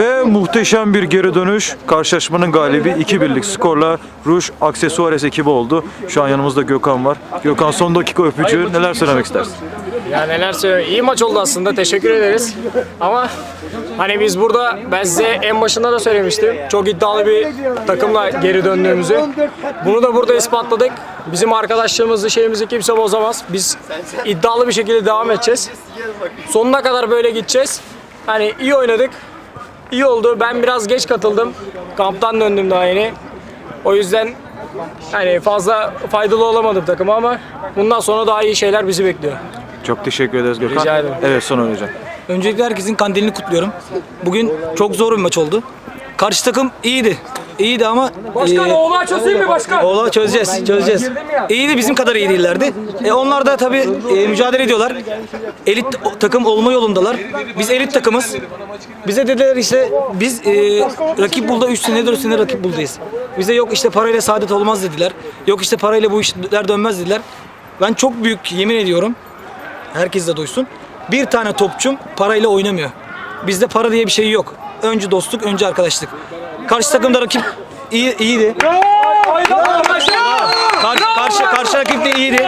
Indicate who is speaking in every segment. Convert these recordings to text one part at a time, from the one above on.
Speaker 1: Ve muhteşem bir geri dönüş. Karşılaşmanın galibi 2-1'lik skorla Ruş Aksesuares ekibi oldu. Şu an yanımızda Gökhan var. Gökhan son dakika öpücüğü. Neler söylemek istersin?
Speaker 2: Ya neler söylüyor. İyi maç oldu aslında. Teşekkür ederiz. Ama hani biz burada ben size en başında da söylemiştim. Çok iddialı bir takımla geri döndüğümüzü. Bunu da burada ispatladık. Bizim arkadaşlığımızı, şeyimizi kimse bozamaz. Biz iddialı bir şekilde devam edeceğiz. Sonuna kadar böyle gideceğiz. Hani iyi oynadık. İyi oldu. Ben biraz geç katıldım. Kamptan döndüm daha yeni. O yüzden hani fazla faydalı olamadım takıma ama bundan sonra daha iyi şeyler bizi bekliyor.
Speaker 1: Çok teşekkür ederiz Gökhan.
Speaker 2: Rica ederim.
Speaker 1: Evet son hocam.
Speaker 3: Öncelikle herkesin kandilini kutluyorum. Bugün çok zor bir maç oldu. Karşı takım iyiydi. İyiydi ama
Speaker 2: Başkan
Speaker 3: e,
Speaker 2: oğlan çözeyim mi başkan?
Speaker 3: Oğlan çözeceğiz, çözeceğiz. İyiydi bizim kadar iyi değillerdi. E, onlar da tabii e, mücadele ediyorlar. Elit o- takım olma yolundalar. Biz elit takımız. Bize dediler işte biz e, rakip bulda 3 senedir 3 senedir rakip buldayız. Bize yok işte parayla saadet olmaz dediler. Yok işte parayla bu işler dönmez dediler. Ben çok büyük yemin ediyorum. Herkes de duysun. Bir tane topçum parayla oynamıyor. Bizde para diye bir şey yok. Önce dostluk, önce arkadaşlık. Karşı takımda rakip iyi, iyiydi. Karşı, karşı, karşı rakip de iyiydi.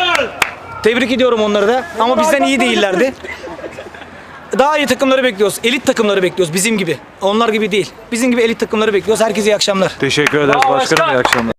Speaker 3: Tebrik ediyorum onları da. Ama bizden iyi değillerdi. Daha iyi takımları bekliyoruz. Elit takımları bekliyoruz bizim gibi. Onlar gibi değil. Bizim gibi elit takımları bekliyoruz. Herkese iyi akşamlar.
Speaker 1: Teşekkür ederiz başkanım. İyi akşamlar.